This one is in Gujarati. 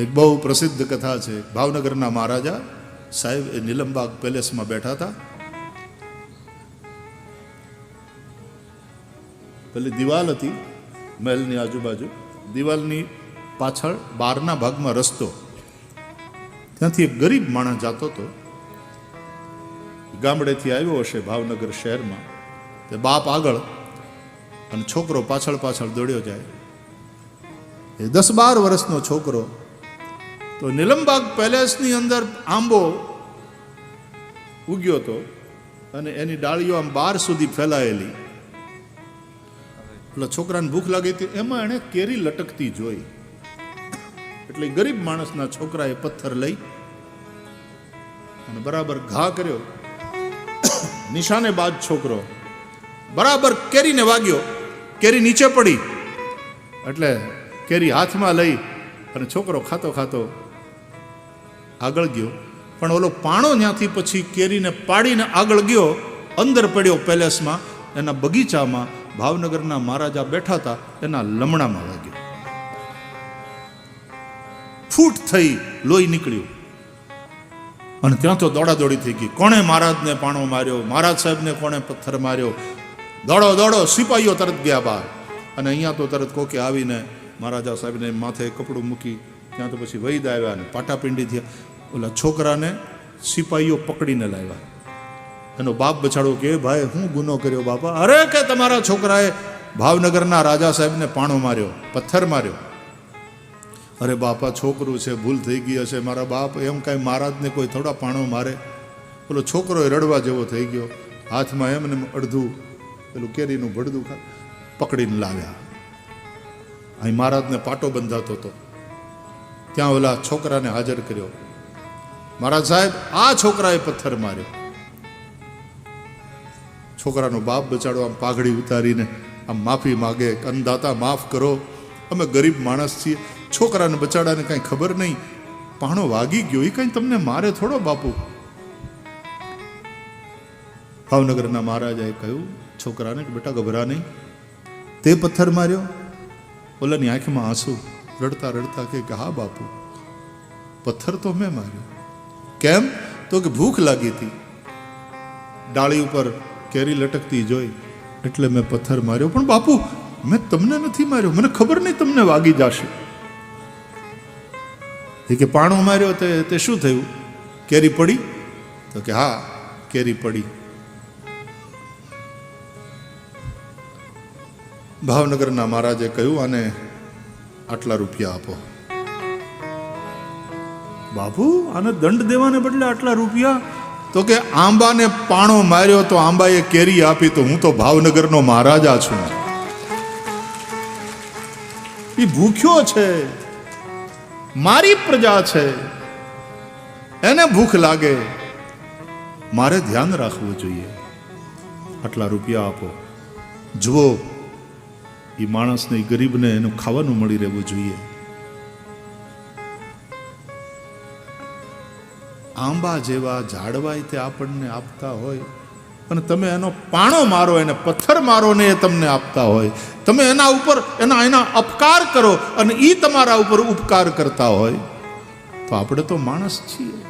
એક બહુ પ્રસિદ્ધ કથા છે. ભાવનગરના મહારાજા સાહેબ એ નીલમબાગ પેલેસમાં બેઠા હતા. પેલી દિવાલ હતી મહેલની આજુબાજુ. દિવાલની પાછળ બહારના ભાગમાં રસ્તો. ત્યાંથી એક ગરીબ માણસ જાતો હતો. ગામડેથી આવ્યો હશે ભાવનગર શહેરમાં. તે બાપ આગળ અને છોકરો પાછળ પાછળ દોડ્યો જાય. એ દસ બાર વર્ષનો છોકરો તો નીલમબાગ પેલેસની અંદર આંબો ઉગ્યો હતો અને એની ડાળીઓ આમ બાર સુધી ફેલાયેલી. એટલે છોકરાને ભૂખ લાગી હતી. એમાં એણે કેરી લટકતી જોઈ. એટલે ગરીબ માણસના છોકરાએ પથ્થર લઈ અને બરાબર ઘા કર્યો. નિશાને બાદ છોકરો બરાબર કેરીને વાગ્યો. કેરી નીચે પડી. એટલે કેરી હાથમાં લઈ અને છોકરો ખાતો ખાતો આગળ ગયો. પણ ઓલો પાણો ત્યાંથી પછી કેરીને પાડીને આગળ ગયો, અંદર પડ્યો પેલેસમાં, એના બગીચામાં, ભાવનગરના મહારાજા બેઠા હતા, એના લમણામાં વાગ્યો. ફૂટ થઈ લોહી નીકળ્યું. અને ત્યાં તો દોડાદોડી થઈ ગઈ. કોણે મહારાજને પાણો માર્યો? મહારાજ સાહેબને કોણે પથ્થર માર્યો? દોડો દોડો સિપાહીઓ તરત ગયા બહાર. અને અહીંયા તો તરત કોકે આવીને મહારાજા સાહેબને માથે કપડું મૂકી ત્યાં તો પછી વૈદ આવ્યા ને પાટાપિંડી થયા. ઓલા છોકરાને સિપાહીઓ પકડીને લાવ્યા. એનો બાપ બચાડો કે ભાઈ, હું ગુનો કર્યો બાપા? અરે કે તમારા છોકરાએ ભાવનગરના રાજા સાહેબને પાણો માર્યો, પથ્થર માર્યો. અરે બાપા, છોકરું છે, ભૂલ થઈ ગઈ હશે, મારા બાપ, એમ કાંઈ મહારાજને કોઈ થોડા પાણો મારે? પેલો છોકરો રડવા જેવો થઈ ગયો. હાથમાં એમને એમ અડધું પેલું કેરીનું ભડદું પકડીને લાવ્યા. અહીં મહારાજને પાટો બંધાતો હતો. ત્યાં ઓલા છોકરાને હાજર કર્યો. મારા સાહેબ, આ છોકરાએ પથ્થર માર્યો. છોકરાનો બાપ બચાડો આમ પાઘડી ઉતારીને આમ માફી માગે, અન્નદાતા, માફ કરો. અમે ગરીબ માણસ છીએ. છોકરાને બચાડાને કાંઈ ખબર નહીં. પાણો વાગી ગયો. એ કાંઈ તમને મારે થોડો, બાપુ? ભાવનગરના મહારાજાએ કહ્યું, છોકરાને કે બેટા ગભરા નહીં તે પથ્થર માર્યો? ઓલાની આંખમાં આંસુ. રડતા રડતા કે હા બાપુ, પથ્થર તો મેં માર્યો. કેમ? તો કે ભૂખ લાગી હતી. ડાળી ઉપર કેરી લટકતી જોઈ, એટલે મેં પથ્થર માર્યો. પણ બાપુ, મેં તમને નથી માર્યો. મને ખબર નહીં તમને વાગી જશે. એ કે પાણો માર્યો તે તે શું થયું? કેરી પડી? તો કે હા, કેરી પડી. ભાવનગરના મહારાજે કહ્યું, આને આટલા રૂપિયા આપો. બાપુ આને દંડ દેવાને બદલે આટલા રૂપિયા? તો કે આંબાને પાણો માર્યો તો આંબાએ કેરી આપી તો હું તો ભાવનગરનો મહારાજા છું. એ ભૂખ્યો છે. મારી પ્રજા છે. એને ભૂખ લાગે. મારે ધ્યાન રાખવું જોઈએ. આટલા રૂપિયા આપો. જુઓ એ માણસને, એ ગરીબને એનું ખાવાનું મળી રહેવું જોઈએ. આંબા જેવા ઝાડવાય તે આપણને આપતા હોય અને તમે એનો પાણો મારો, એને પથ્થર મારો ને એ તમને આપતા હોય. તમે એના ઉપર, એના એના અપકાર કરો અને એ તમારા ઉપર ઉપકાર કરતા હોય. તો આપણે તો માણસ છીએ.